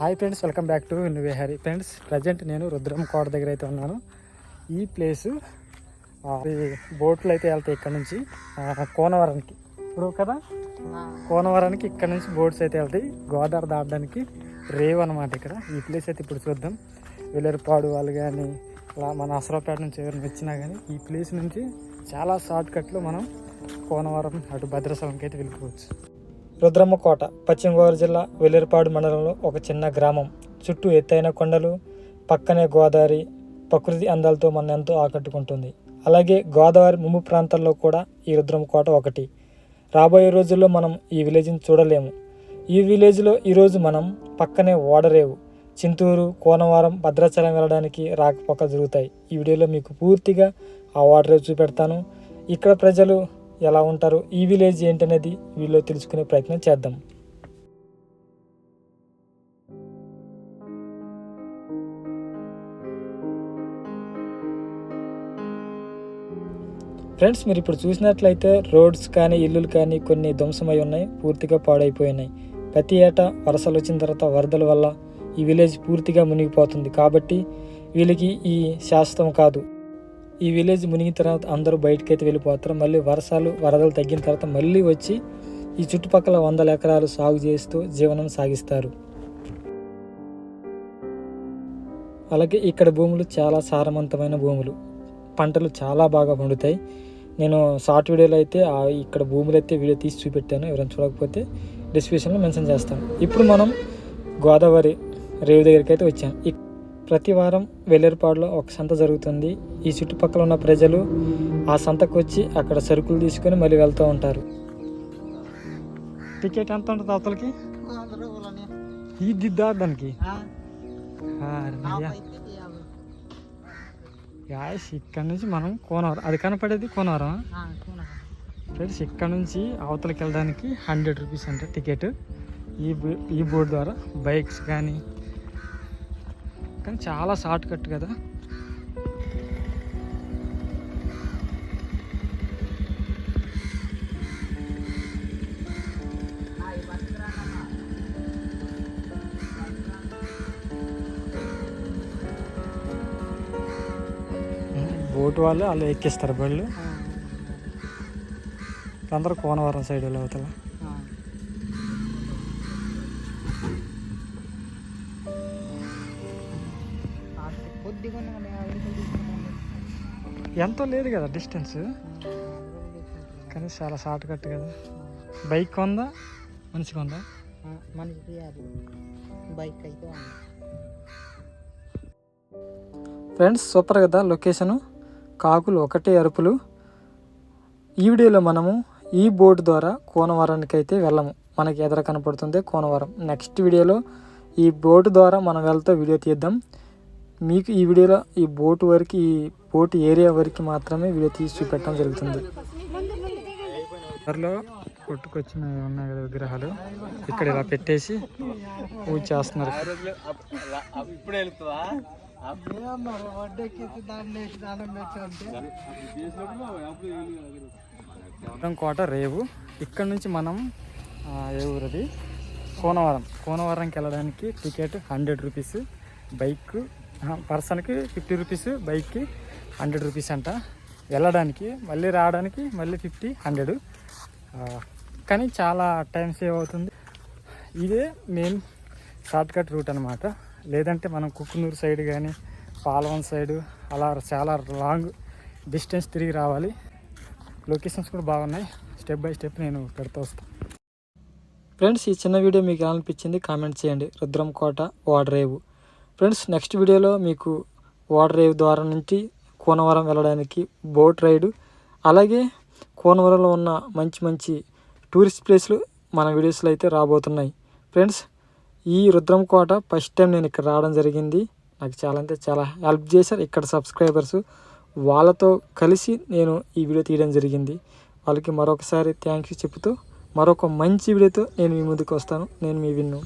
Hi friends welcome back to Vihari friends present నేను రుద్రం కోట దగ్గర అయితే ఉన్నాను. ఈ ప్లేసు బోట్లు అయితే వెళ్తాయి ఇక్కడ నుంచి కోనవరానికి. ఇప్పుడు కదా? కోనవరానికి ఇక్కడ నుంచి బోట్స్ అయితే వెళ్తాయి. గోదావరి దాటడానికి రేవ్ అనమాట ఇక్కడ. ఈ ప్లేస్ అయితే ఇప్పుడు చూద్దాం. వెల్లరిపాడు వాళ్ళు కానీ ఇలా మన అసరాపేట నుంచి ఎవరిని వచ్చినా కానీ ఈ ప్లేస్ నుంచి చాలా షార్ట్ కట్లో మనం కోనవరం అటు భద్రాచలంకి అయితే వెళ్ళిపోవచ్చు. రుద్రమ్మ కోట పశ్చిమ గోదావరి జిల్లా వెల్లిరిపాడు మండలంలో ఒక చిన్న గ్రామం. చుట్టూ ఎత్తైన కొండలు పక్కనే గోదావరి ప్రకృతి అందాలతో మన ఎంతో ఆకట్టుకుంటుంది. అలాగే గోదావరి ముంపు ప్రాంతాల్లో కూడా ఈ రుద్రమ్మ కోట ఒకటి. రాబోయే రోజుల్లో మనం ఈ విలేజ్ని చూడలేము. ఈ విలేజ్లో ఈరోజు మనం పక్కనే ఓడరేవు చింతూరు కోనవరం భద్రాచలం వెళ్ళడానికి రాకపోక జరుగుతాయి. ఈ వీడియోలో మీకు పూర్తిగా ఆ ఓడరేవు చూపెడతాను. ఇక్కడ ప్రజలు ఎలా ఉంటారు ఈ విలేజ్ ఏంటనేది వీళ్ళు తెలుసుకునే ప్రయత్నం చేద్దాం. ఫ్రెండ్స్ మీరు ఇప్పుడు చూసినట్లయితే రోడ్స్ కానీ ఇల్లులు కానీ కొన్ని ధ్వంసమై ఉన్నాయి పూర్తిగా పాడైపోయినాయి. ప్రతి ఏటా వరసలు వచ్చిన తర్వాత వరదల వల్ల ఈ విలేజ్ పూర్తిగా మునిగిపోతుంది. కాబట్టి వీళ్ళకి ఈ శాశ్వతం కాదు. ఈ విలేజ్ మునిగిన తర్వాత అందరూ బయటకు అయితే వెళ్ళిపోతారు. మళ్ళీ వర్షాలు వరదలు తగ్గిన తర్వాత మళ్ళీ వచ్చి ఈ చుట్టుపక్కల వందల ఎకరాలు సాగు చేస్తూ జీవనం సాగిస్తారు. అలాగే ఇక్కడ భూములు చాలా సారవంతమైన భూములు. పంటలు చాలా బాగా పండుతాయి. నేను షార్ట్ వీడియోలో అయితే ఇక్కడ భూములు అయితే వీడియో తీసి చూపెట్టాను. ఎవరైనా చూడకపోతే డిస్క్రిప్షన్లో మెన్షన్ చేస్తాను. ఇప్పుడు మనం గోదావరి రేవు దగ్గరికి అయితే వచ్చాం. ప్రతి వారం వెల్లేరుపాడులో ఒక సంత జరుగుతుంది. ఈ చుట్టుపక్కల ఉన్న ప్రజలు ఆ సంతకు వచ్చి అక్కడ సరుకులు తీసుకొని మళ్ళీ వెళ్తూ ఉంటారు. టికెట్ ఎంత ఉంటుంది అవతలకి? ఈ దిద్దాడానికి గాయస్ ఇక్కడ నుంచి మనం కోనవరం. అది కనపడేది కోనవరం. ఫ్రెండ్స్ ఇక్కడ నుంచి అవతలకి వెళ్ళడానికి హండ్రెడ్ రూపీస్ అంటే టికెట్. ఈ ఈ బోర్డు ద్వారా బైక్స్ కానీ కానీ చాలా షార్ట్ కట్ కదా. బోటు వాళ్ళు వాళ్ళు ఎక్కిస్తారు బళ్ళు అందరూ కోనవరం సైడ్ వాళ్ళు ఎంతో లేదు కదా డిస్టెన్స్? కానీ చాలా షార్ట్ కట్ కదా. బైక్ కొందా? మనిషి కొందా? మనకి అది బైక్ అయితే ఉంది. ఫ్రెండ్స్ సూపర్ కదా లొకేషను. కాకులు ఒకటే అరుపులు. ఈ వీడియోలో మనము ఈ బోట్ ద్వారా కోనవరానికి అయితే వెళ్ళము. మనకి ఎదుర కనపడుతుంది కోనవరం. నెక్స్ట్ వీడియోలో ఈ బోట్ ద్వారా మనం వెళ్తూ వీడియో తీద్దాం. మీకు ఈ వీడియోలో ఈ బోట్ వరకు ఈ బోట్ ఏరియా వరకు మాత్రమే వీడియో తీసి చూపెట్టడం జరుగుతుంది. త్వరలో కొట్టుకొచ్చిన ఉన్నాయి కదా విగ్రహాలు. ఇక్కడ ఇలా పెట్టేసి పూజ చేస్తున్నారు. మొత్తం కోట రేవు. ఇక్కడ నుంచి మనం ఏ ఊరది? కోనవరం. కోనవరంకి వెళ్ళడానికి టికెట్ హండ్రెడ్ రూపీస్. బైక్ పర్సన్కి ఫిఫ్టీ రూపీస్ బైక్కి హండ్రెడ్ రూపీస్ అంట. వెళ్ళడానికి మళ్ళీ రావడానికి మళ్ళీ ఫిఫ్టీ హండ్రెడ్. కానీ చాలా టైం సేవ్ అవుతుంది. ఇదే మెయిన్ షార్ట్కట్ రూట్ అనమాట లేదంటే మనం కుక్కునూరు సైడ్ కానీ పాలవన్ సైడ్ అలా చాలా లాంగ్ డిస్టెన్స్ తిరిగి రావాలి. లొకేషన్స్ కూడా బాగున్నాయి. స్టెప్ బై స్టెప్ నేను పెడతా వస్తాను ఫ్రెండ్స్ ఈ చిన్న వీడియో మీకు ఎలా అనిపించింది కామెంట్ చేయండి. రుద్రం కోట వాడరేవు. ఫ్రెండ్స్ నెక్స్ట్ వీడియోలో మీకు వాడరేవు ద్వారా నుంచి కోనవరం వెళ్ళడానికి బోట్ రైడు అలాగే కోనవరంలో ఉన్న మంచి మంచి టూరిస్ట్ ప్లేస్లు మన వీడియోస్లో అయితే రాబోతున్నాయి. ఫ్రెండ్స్ ఈ రుద్రం కోట ఫస్ట్ టైం నేను ఇక్కడ రావడం జరిగింది. నాకు చాలా అంటే చాలా హెల్ప్ చేశారు ఇక్కడ సబ్స్క్రైబర్స్. వాళ్ళతో కలిసి నేను ఈ వీడియో తీయడం జరిగింది. వాళ్ళకి మరొకసారి థ్యాంక్ యూ చెప్తూ మరొక మంచి వీడియోతో నేను మీ ముందుకు వస్తాను. నేను మీ విన్ను.